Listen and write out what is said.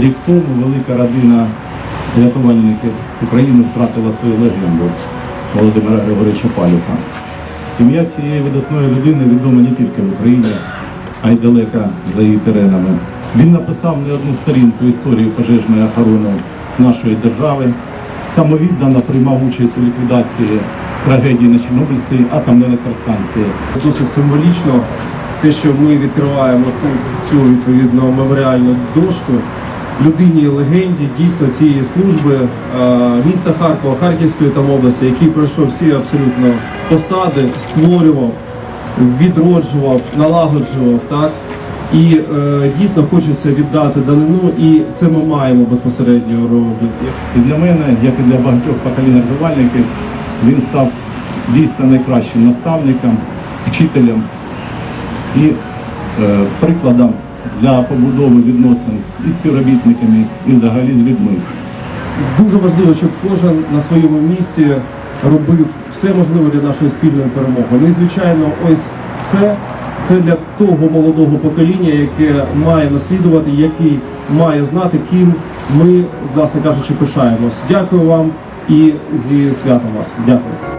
Рік тому велика родина рятувальників України втратила свою легенду Володимира Григоровича Палюха. Ім'я цієї видатної людини відоме не тільки в Україні, а й далеко за її теренами. Він написав не одну сторінку історії пожежної охорони нашої держави, самовіддано приймав участь у ліквідації трагедії на Чорнобильській атомній електростанції. Досить символічно те, що ми відкриваємо цю відповідно меморіальну дошку людині легенді дійсно цієї служби е, міста Харкова, Харківської там області, який пройшов всі абсолютно посади, створював, відроджував, налагоджував так. І е, дійсно хочеться віддати данину, і це ми маємо безпосередньо робити. І для мене, як і для багатьох поколінь рятувальників, він став дійсно найкращим наставником, вчителем і е, прикладом для побудови відносин і співробітниками, і взагалі з людьми. Дуже важливо, щоб кожен на своєму місці робив все можливе для нашої спільної перемоги. Ну і звичайно, ось це, це для того молодого покоління, яке має наслідувати, який має знати, ким ми, власне кажучи, пишаємось. Дякую вам і зі святом вас. Дякую.